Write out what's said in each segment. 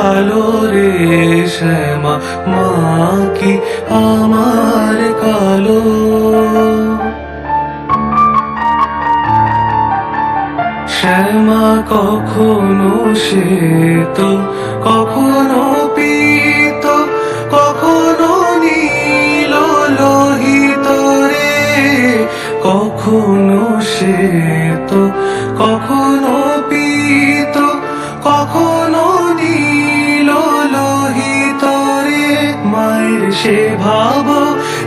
মোরালো রে শ্যামা মা কি আমার কালো? শ্যামা কখনো সে তো কখনো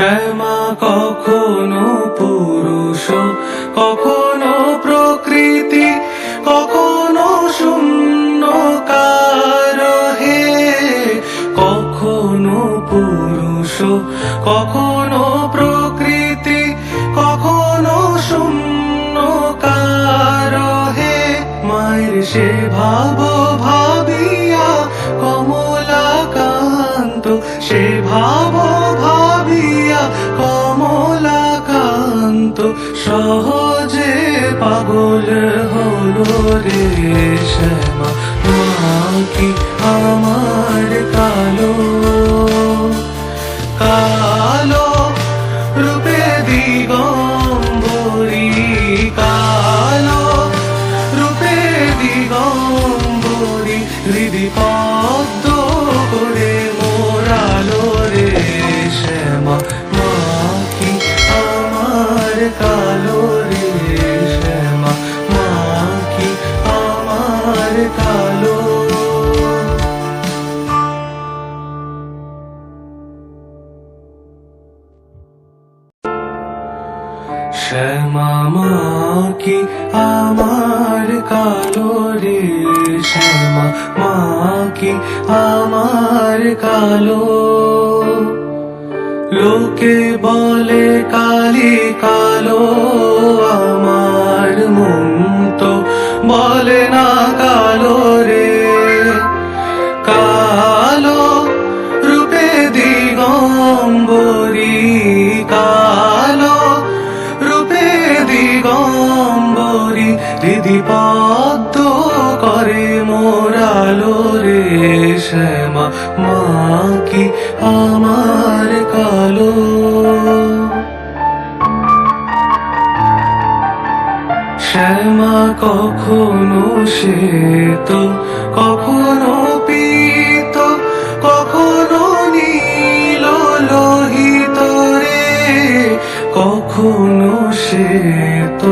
শ্যামা কখনো পুরুষ, কখনো প্রকৃতি, কখনো শূন্য হে। কখনো পুরুষ, কখনো প্রকৃতি, কখনো শূন্য হে। মায়ের সে ভাব সহজে পাগল হলো রে শ্যামা কি আমার কালো? কালো রূপে দিগম্বরী, কালো রূপে দিগম্বরী হৃদি পদ্ম কালো। শ্যামা কি আমার কালো রে? শ্যামা মা কি আমার কালো? লোকে বলে কালি কালো, আমার মন তো বলে রূপে দিগম্বরী, দিদি পদ্ম করে মোরালো রে শ্যামা, মা কি আমার কালো। শ্যামা, কখনো শ্বেত, কখনো শ্বেত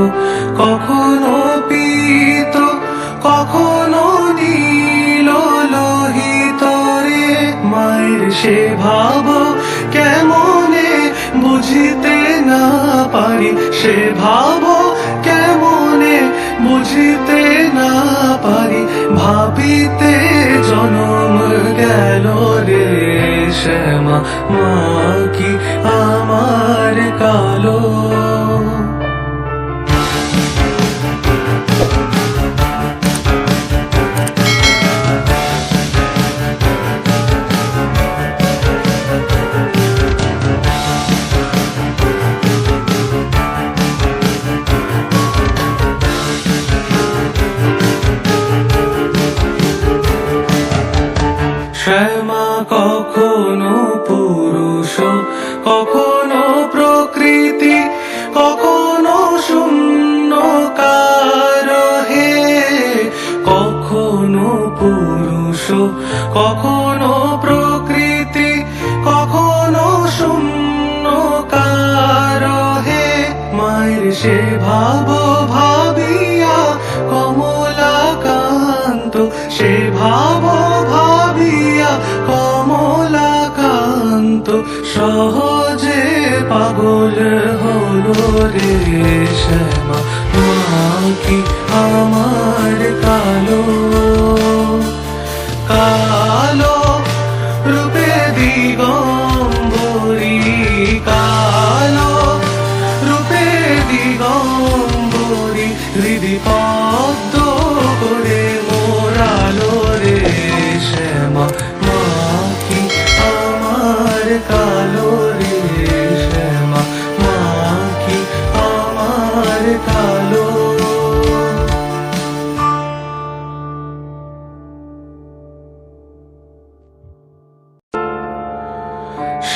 কখনো পীত, কখনো নীল লোহিত রে। মায়ের সে ভাব কেমনে বুঝিতে না পারি? সে ভাব কেমনে বুঝিতে না পারি? ভাবিতে জনম গেল রে শ্যামা, মা কি আমার কালো সে ভাব ভাবিয়া কমলা কান্ত সে ভাব ভাবিয়া কমলা কান্ত সহজে পাগল হল রে শ্যামা।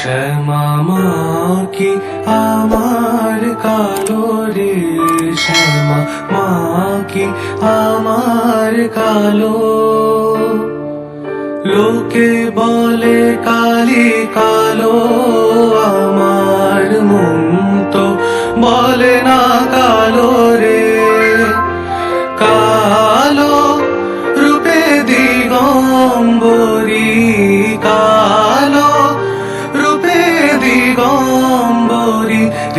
শ্যামা কি আমার কালো রে শ্যামা মা কি আমার কালো। লোকে বলে কালি কালো।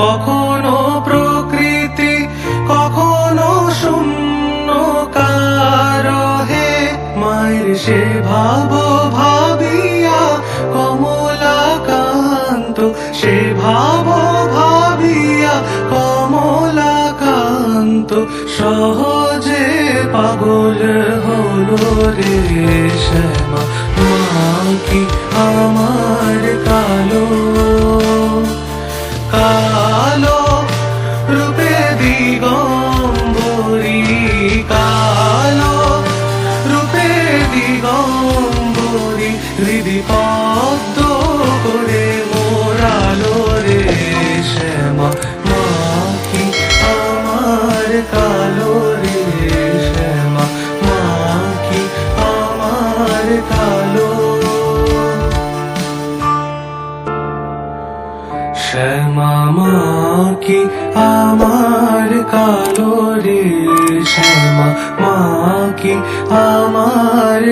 কখনো প্রকৃতি, কখনো শূন্য হে মায়ের সে ভাব ভাবিয়া কমলাকান্ত, সে ভাব ভাবিয়া কমলাকান্ত, সহজে পাগল হলো রে শ্যামা। মা কি আমার কালো রে শ্যামা মা কি আমার